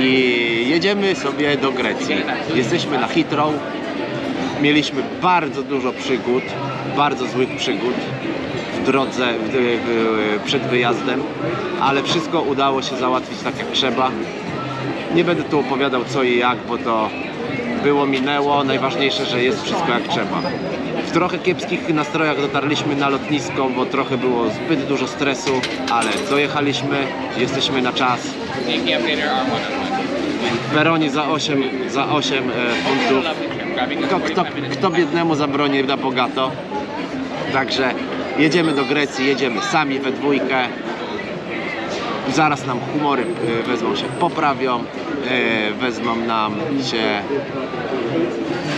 i jedziemy sobie do Grecji. Jesteśmy na Heathrow. Mieliśmy bardzo dużo przygód, bardzo złych przygód w drodze, w, w, przed wyjazdem, ale wszystko udało się załatwić tak jak trzeba. Nie będę tu opowiadał co i jak, bo to było, minęło. Najważniejsze, że jest wszystko jak trzeba. W trochę kiepskich nastrojach dotarliśmy na lotnisko, bo trochę było zbyt dużo stresu, ale dojechaliśmy, jesteśmy na czas. Yankee updater R101. W peronie za 8, za 8 e, funtów. Us Kto, 45 kto, kto biednemu zabroni na bogato. Także jedziemy do Grecji, jedziemy sami we dwójkę. Zaraz nam humory e, wezmą się poprawią, e, wezmą nam się,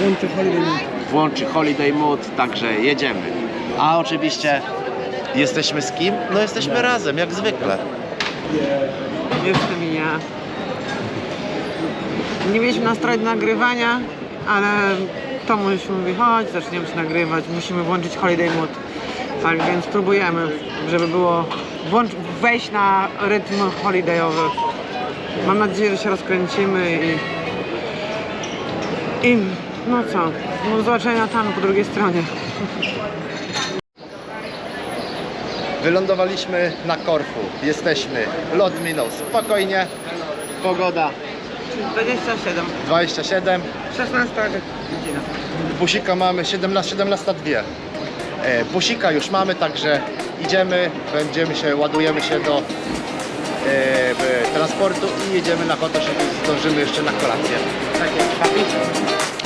Włączę holiday mood. włączy holiday mood, także jedziemy. A oczywiście jesteśmy z kim? No jesteśmy razem, jak zwykle. Jestem ja. Nie mieliśmy nastroju do nagrywania, ale Tomuś mówi, chodź, zaczniemy się nagrywać, musimy włączyć holiday mood. Tak więc próbujemy, żeby było włącz, wejść na rytm holidayowy. Mam nadzieję, że się rozkręcimy i, i no co, do zobaczenia tam po drugiej stronie. Wylądowaliśmy na Korfu. Jesteśmy. Lot minął spokojnie. Pogoda 27, 27. 16 godzina. Busika mamy 17, 17.02. E, busika już mamy, także idziemy, będziemy się, ładujemy się do e, transportu i jedziemy na hotel, żeby zdążymy jeszcze na kolację. Tak jest,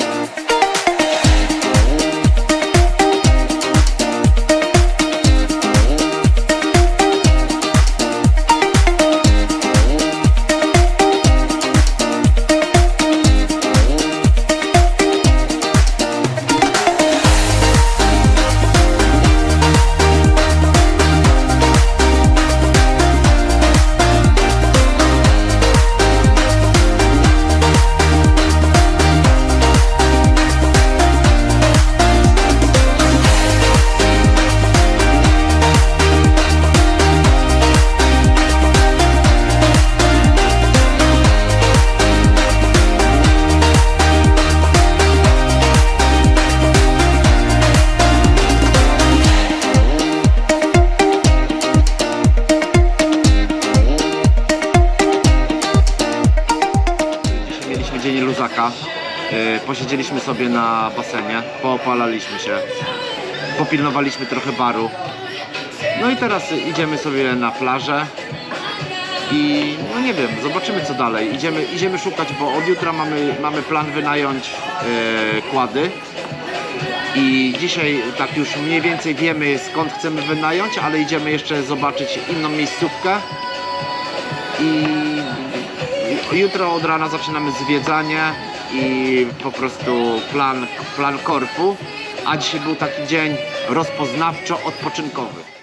poopalaliśmy się, popilnowaliśmy trochę baru. No i teraz idziemy sobie na plażę i no nie wiem, zobaczymy co dalej. Idziemy, idziemy szukać, bo od jutra mamy, mamy plan wynająć e, kłady. I dzisiaj tak już mniej więcej wiemy skąd chcemy wynająć, ale idziemy jeszcze zobaczyć inną miejscówkę. I jutro od rana zaczynamy zwiedzanie i po prostu plan, plan Korfu. A dzisiaj był taki dzień rozpoznawczo-odpoczynkowy.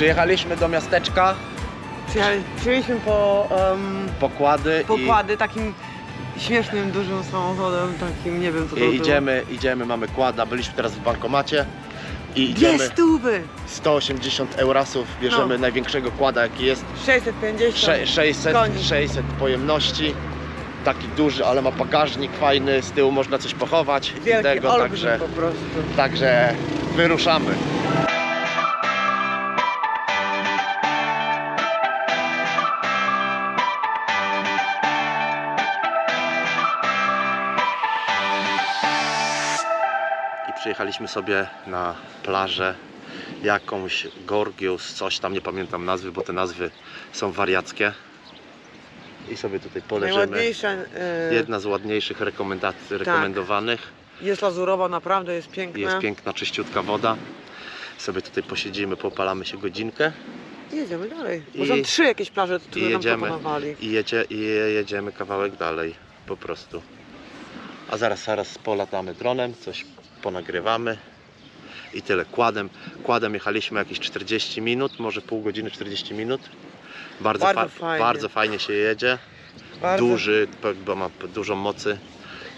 Przyjechaliśmy do miasteczka, Przyjechali- Przyjechaliśmy po em, pokłady pokłady takim śmiesznym, dużym samochodem, takim, nie wiem co to I było. idziemy, idziemy, mamy kłada, byliśmy teraz w bankomacie i Dwie idziemy stówy! 180 eurasów, bierzemy No. największego kłada jaki jest, 650 Sze- 600, koni. 600 pojemności, taki duży, ale ma bagażnik fajny, z tyłu można coś pochować Wielki tego, olbrzym także, po prostu. także wyruszamy. I przyjechaliśmy sobie na plażę jakąś Gorgius, coś tam, nie pamiętam nazwy, bo te nazwy są wariackie. I sobie tutaj poleżymy. Najładniejsza e, Jedna z ładniejszych rekomendacji, rekomendowanych. jest lazurowa, naprawdę jest piękna. Jest piękna, czyściutka woda. Sobie tutaj posiedzimy, popalamy się godzinkę Jedziemy dalej. Bo I- są trzy jakieś plaże, które i nam jedziemy. proponowali. i, jedzie, i jedziemy kawałek dalej po prostu. A zaraz, zaraz polatamy dronem, coś ponagrywamy i tyle. Kładem, kładem jechaliśmy jakieś 40 minut, może pół godziny, 40 minut. Bardzo, Bardzo fa- fajnie. bardzo fajnie się jedzie. Bardzo. duży, bo ma dużo mocy,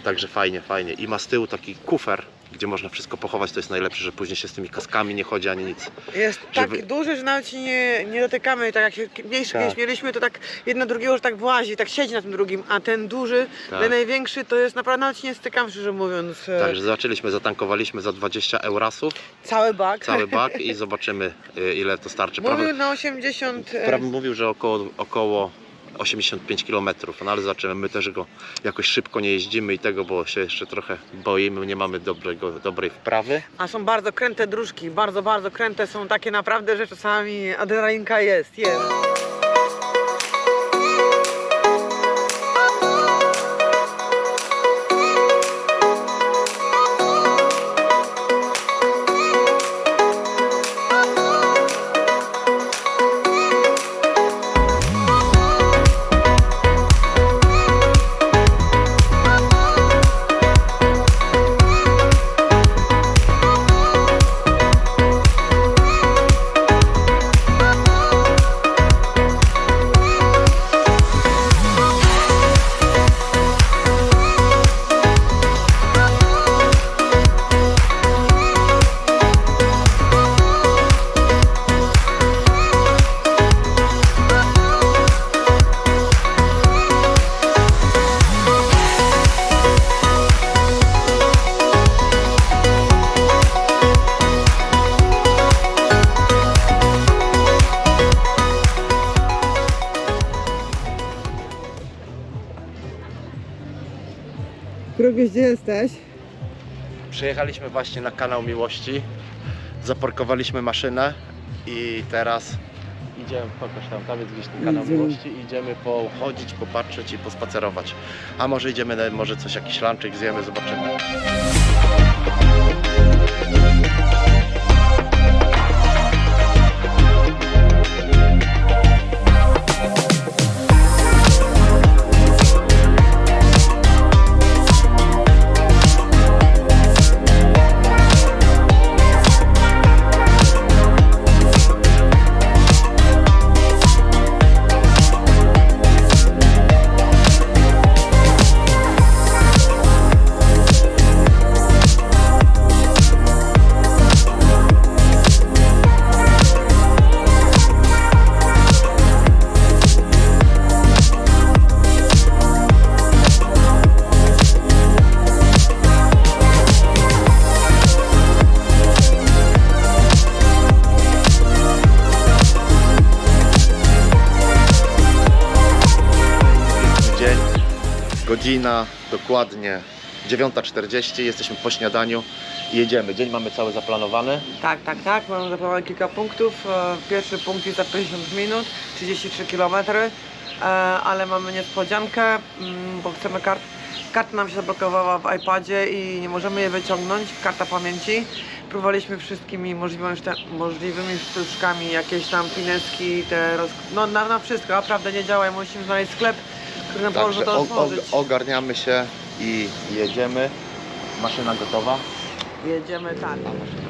także fajnie, fajnie. I ma z tyłu taki kufer, gdzie można wszystko pochować, to jest najlepsze, że później się z tymi kaskami nie chodzi ani nic. Jest żeby- tak duży, że nawet się nie, nie dotykamy. Tak jak się mniejszy Tak. kiedyś mieliśmy, to tak jedno drugiego, że tak włazi, tak siedzi na tym drugim, a ten duży, Tak. ten największy, to jest naprawdę nawet się nie stykam, szczerze mówiąc. E, Także zobaczyliśmy, zatankowaliśmy za 20 eurasów Cały bak. cały bak i zobaczymy y, ile to starczy. Mówił Prawie, na 80. e, prawie mówił, że około, około 85 km, no ale zobaczymy, my też go jakoś szybko nie jeździmy i tego, bo się jeszcze trochę boimy, nie mamy dobrego, dobrej wprawy. A są bardzo kręte dróżki, bardzo, bardzo kręte są takie naprawdę, że czasami adrenalinka jest, jest. Przyjechaliśmy właśnie na kanał Miłości, zaparkowaliśmy maszynę i teraz idziemy, pokaż tam, tam jest gdzieś ten kanał Idziemy. Miłości idziemy pochodzić, popatrzeć i pospacerować. A może idziemy, może coś, jakiś lunchik zjemy, zobaczymy. Godzina dokładnie 9.40, jesteśmy po śniadaniu i jedziemy. Dzień mamy cały zaplanowany. Tak, tak, tak. Mamy zaplanowane kilka punktów. E, Pierwszy punkt jest za 50 minut, 33 km, e, ale mamy niespodziankę, mm, bo chcemy kart. Karta nam się zablokowała w iPadzie i nie możemy jej wyciągnąć, karta pamięci. Próbowaliśmy wszystkimi możliwymi, możliwymi sztuczkami, jakieś tam pineski, te roz... no na, na wszystko, naprawdę nie działa i musimy znaleźć sklep, który nam to otworzyć. ogarniamy się i jedziemy. Maszyna gotowa. Jedziemy tak.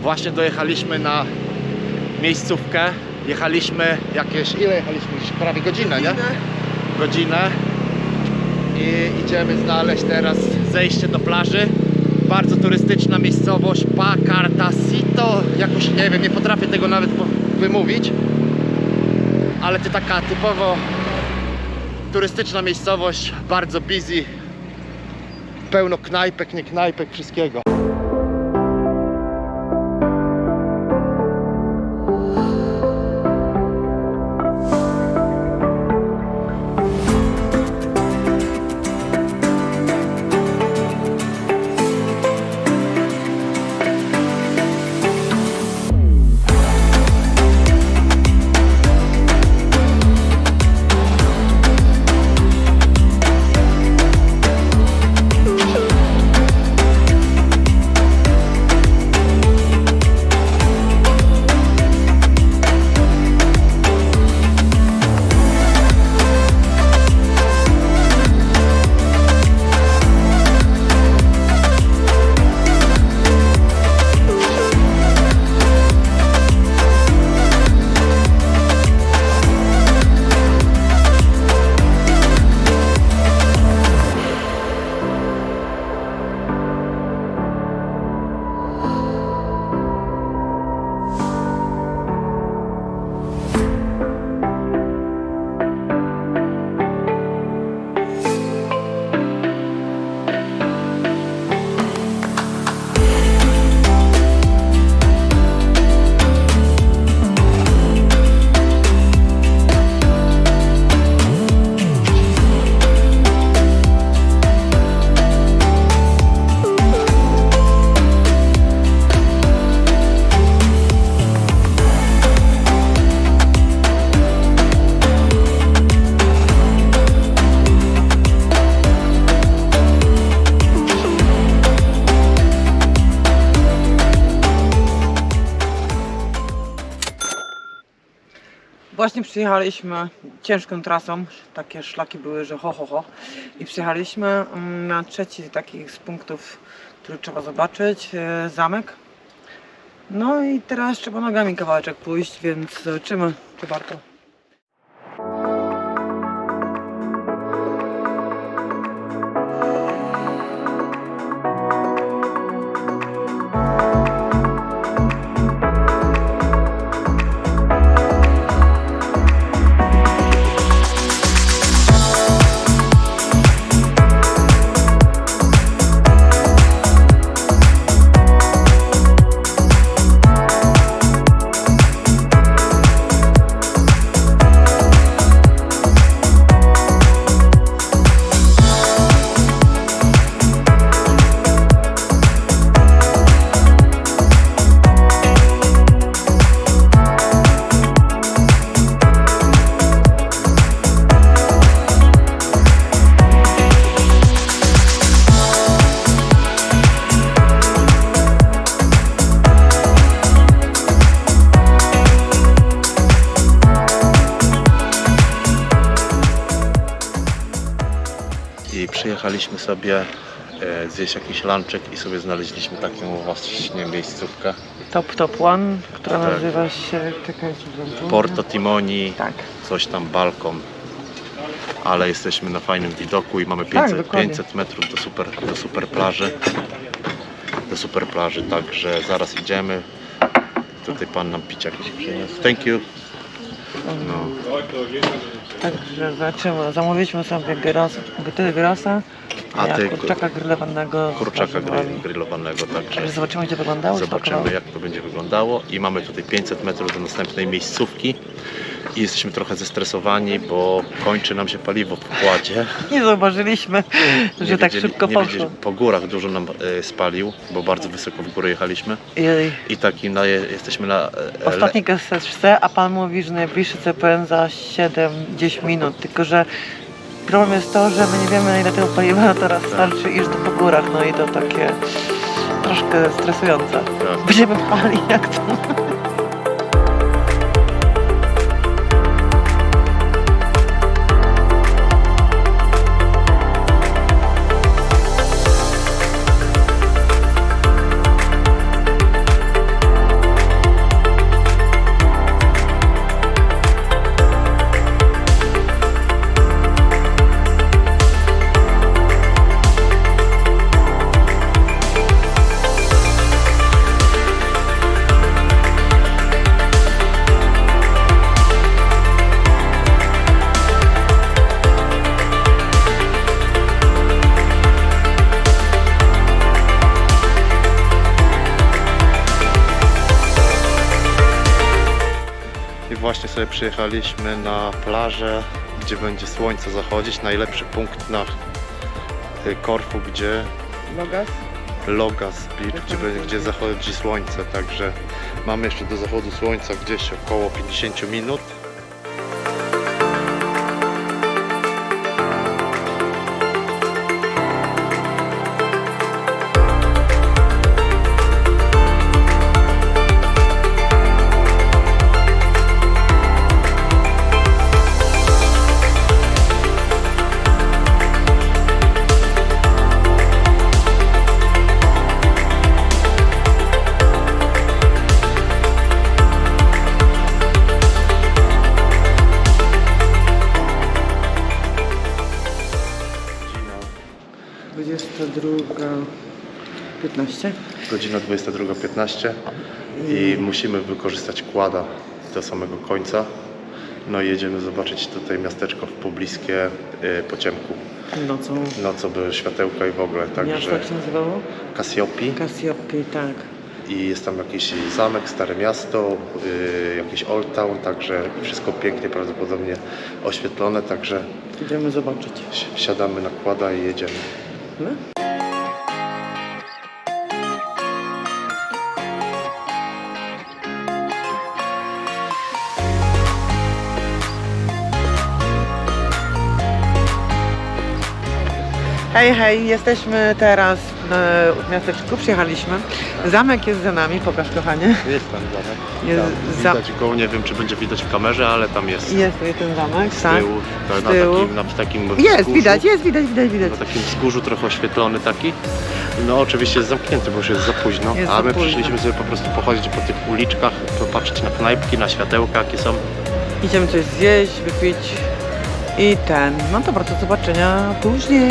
Właśnie dojechaliśmy na miejscówkę. Jechaliśmy jakieś, ile jechaliśmy? Prawie godzinę, nie? Godzinę. i idziemy znaleźć teraz zejście do plaży. Bardzo turystyczna miejscowość Pacartacito. Jakoś nie wiem, nie potrafię tego nawet wymówić. Ale to taka typowo turystyczna miejscowość, bardzo busy. Pełno knajpek, nie knajpek, wszystkiego. Przyjechaliśmy ciężką trasą, takie szlaki były, że ho ho ho i przyjechaliśmy mm, na trzeci takich z punktów, który trzeba zobaczyć, e, zamek. No i teraz trzeba nogami kawałeczek pójść, więc zobaczymy czy warto. I przyjechaliśmy sobie e, zjeść jakiś lunchek i sobie znaleźliśmy taką właśnie miejscówkę. Top Top One, która Tak. nazywa się, czekajcie. Porto Timoni, Tak. coś tam balkon. Ale jesteśmy na fajnym widoku i mamy 500, dokładnie. 500 metrów do super, do super plaży. Do super plaży, także zaraz idziemy. Tutaj pan nam pić jakieś przyniósł. Thank you. No. Także zobaczymy. Zamówiliśmy sobie gyros, gyrosa, A ja ty kurczaka grillowanego. kurczaka grill, grillowanego, także zobaczymy, gdzie wyglądało. zobaczymy jak to będzie wyglądało. I mamy tutaj 500 metrów do następnej miejscówki. I jesteśmy trochę zestresowani, bo kończy nam się paliwo w pokładzie. Nie zauważyliśmy, że Nie tak wiedzieli- szybko nie poszło. Po górach dużo nam e, spalił, bo bardzo wysoko w górę jechaliśmy. Jej. I taki na, jesteśmy na. e, Ostatni KSC, a pan mówi, że najbliższy CPN za 7-10 minut. Tylko, że problem jest to, że my nie wiemy na ile tego paliwa teraz Tak. starczy iść do po górach. No i to takie troszkę stresujące. Tak. Będziemy pali jak to. Sobie przyjechaliśmy na plażę, gdzie będzie słońce zachodzić. Najlepszy punkt na y, Korfu, gdzie Logas? Logas Beach, gdzie, gdzie zachodzi słońce. Także mamy jeszcze do zachodu słońca gdzieś około 50 minut. Godzina 22.15 i musimy wykorzystać kłada do samego końca. No i jedziemy zobaczyć tutaj miasteczko w pobliskie y, po ciemku. Nocą. No co by światełka i w ogóle, Miasto także jak się nazywało? Cassiopi Cassiopi, tak. i jest tam jakiś zamek, stare miasto, y, jakiś old town, także wszystko pięknie prawdopodobnie oświetlone, także Idziemy zobaczyć. si- wsiadamy na kłada i jedziemy. No? Hej, hej, jesteśmy teraz e, w miasteczku, przyjechaliśmy. Zamek jest za nami, pokaż kochanie. Jest tam zamek. Jest Tam widać go, nie wiem czy będzie widać w kamerze, ale tam jest. Jest tutaj ten zamek, Z tak? tyłu, tak, Z na, tyłu. takim, na takim Jest, wzgórzu, widać, jest, widać, widać, widać. Na takim wzgórzu trochę oświetlony taki. No oczywiście jest zamknięty, bo już jest za późno. Jest a my późno. przyszliśmy sobie po prostu pochodzić po tych uliczkach, popatrzeć na knajpki, na światełka jakie są. Idziemy coś zjeść, wypić i ten. No dobra, do zobaczenia później.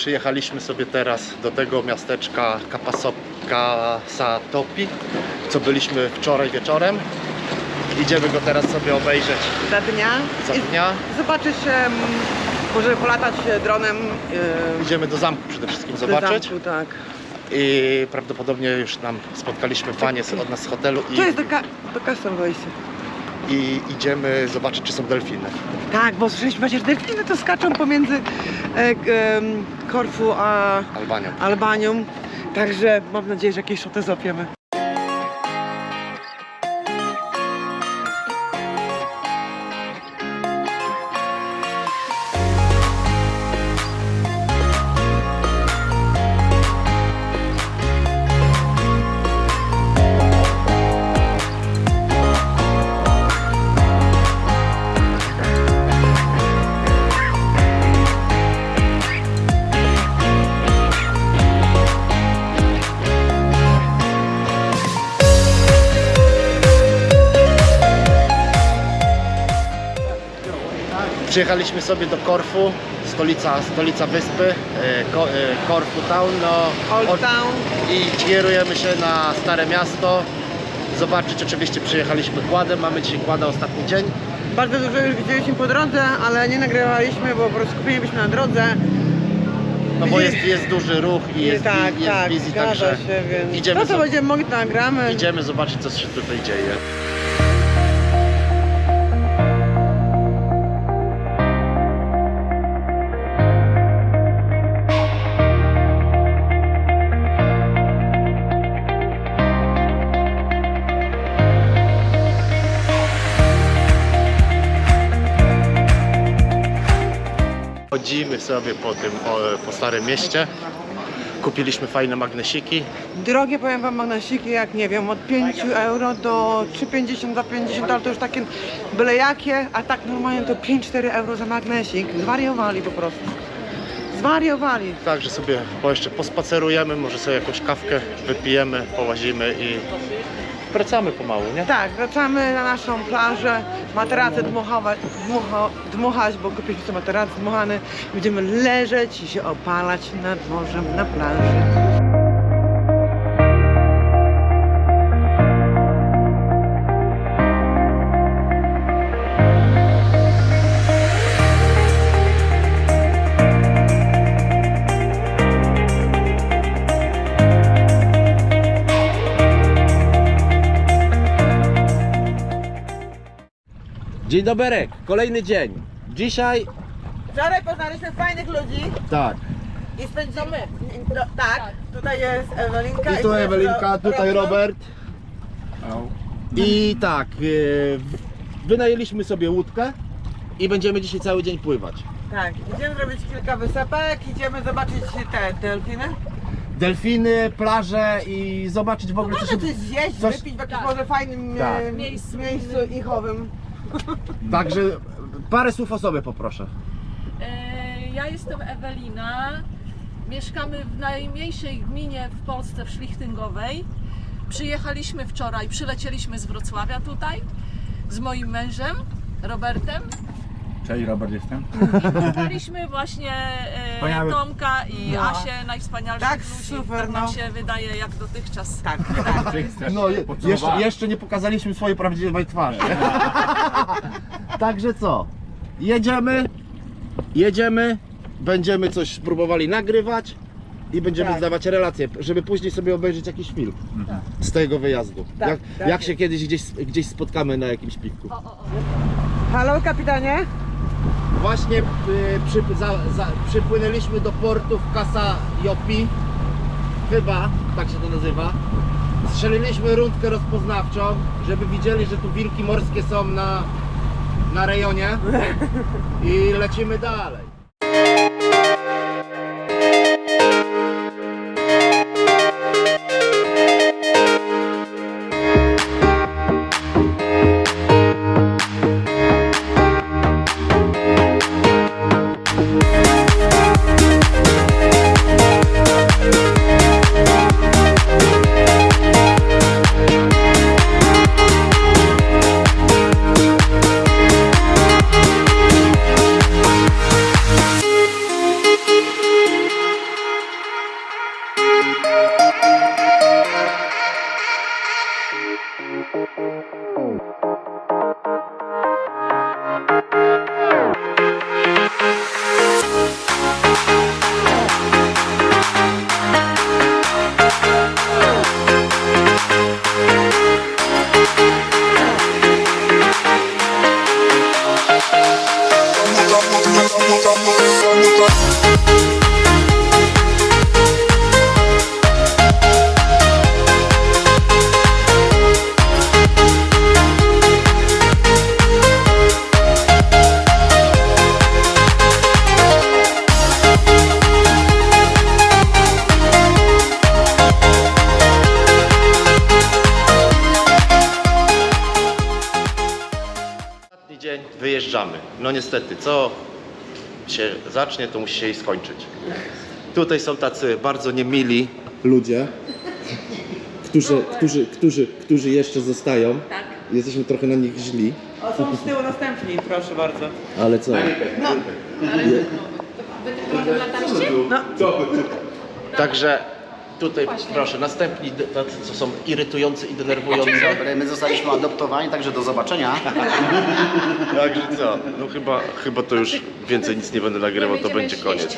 Przyjechaliśmy sobie teraz do tego miasteczka Kasatopi, co byliśmy wczoraj wieczorem. Idziemy go teraz sobie obejrzeć Za dnia. za dnia. I zobaczyć, em, może polatać e, dronem. e, Idziemy do zamku przede wszystkim do zobaczyć. zamku, tak. I prawdopodobnie już nam spotkaliśmy panie od nas z hotelu i, To jest do, ka- do Castle Voice. I idziemy zobaczyć czy są delfiny. Tak, bo słyszeliśmy przecież delfiny to skaczą pomiędzy e, em, Korfu a Albanią. Albanią. Także mam nadzieję, że jakieś szoty złapiemy. Przyjechaliśmy sobie do Korfu, stolica, stolica wyspy, e, Ko, e, Korfu Town. No, Old od- Town. I kierujemy się na Stare Miasto. Zobaczyć, oczywiście przyjechaliśmy kładem, mamy dzisiaj kłada ostatni dzień. Bardzo dużo już widzieliśmy po drodze, ale nie nagrywaliśmy, bo po prostu byliśmy na drodze. No bo jest, jest duży ruch i jest, tak, i jest tak, busy, także się, więc idziemy to co zo- będziemy mogli to nagramy. idziemy zobaczyć, co się tutaj dzieje. Chodzimy sobie po tym, po, Starym Mieście. Kupiliśmy fajne magnesiki. Drogie powiem wam magnesiki, jak nie wiem, od 5 euro do 3,50 za 50, ale to już takie byle jakie, a tak normalnie to 5-4 euro za magnesik. Zwariowali po prostu. Zwariowali. Także sobie po jeszcze pospacerujemy, może sobie jakąś kawkę wypijemy, połazimy i wracamy pomału, nie? Tak, wracamy na naszą plażę, materace dmuchować, dmucho, dmuchać, bo kupiliśmy sobie materac dmuchany. Będziemy leżeć i się opalać nad morzem na plaży. Dzień doberek, kolejny dzień. Dzisiaj, Wczoraj poznaliśmy fajnych ludzi tak, i spędzimy. No, tak, tutaj jest Ewelinka. i tu jest Ewelinka, Ro- tutaj Robert. I tak, yy, wynajęliśmy sobie łódkę i będziemy dzisiaj cały dzień pływać. Tak, idziemy zrobić kilka wysepek, idziemy zobaczyć te delfiny. Delfiny, plaże i zobaczyć w ogóle Można coś zjeść, coś- wypić w jakimś Tak. może fajnym Tak. e, Miejscu. miejscu ichowym. Także parę słów o sobie poproszę. E, Ja jestem Ewelina. Mieszkamy w najmniejszej gminie w Polsce, w Szlichtyngowej. Przyjechaliśmy wczoraj, przylecieliśmy z Wrocławia tutaj z moim mężem, Robertem. Cześć, Robert jestem. I poznaliśmy właśnie e, Wspaniały. Tomka i No. Asię, najwspanialszych Tak, ludzi, super, tak nam no. się wydaje jak dotychczas. Tak, tak. No, je, jeszcze, jeszcze nie pokazaliśmy swojej prawdziwej twarzy. Także co? Jedziemy, jedziemy, będziemy coś próbowali nagrywać i będziemy Tak. zdawać relacje, żeby później sobie obejrzeć jakiś film z tego wyjazdu. Tak, jak tak jak jest. się kiedyś gdzieś, gdzieś spotkamy na jakimś piwku. O, o, o. Halo kapitanie? Właśnie y, przy, za, za, przypłynęliśmy do portu w Casa Jopi, chyba tak się to nazywa. Strzeliliśmy rundkę rozpoznawczą, żeby widzieli, że tu wilki morskie są na, na rejonie i lecimy dalej. No niestety, co się zacznie, to musi się i skończyć. Tutaj są tacy bardzo niemili ludzie, którzy, którzy, którzy, którzy jeszcze zostają. Tak. Jesteśmy trochę na nich źli, O, są z tyłu następni, proszę bardzo. ale co? Także tutaj proszę, następni, tacy, co są irytujący i denerwujący. Dobry, my zostaliśmy adoptowani, także do zobaczenia. Także co? No chyba, chyba to już więcej nic nie będę nagrywał, to będzie koniec.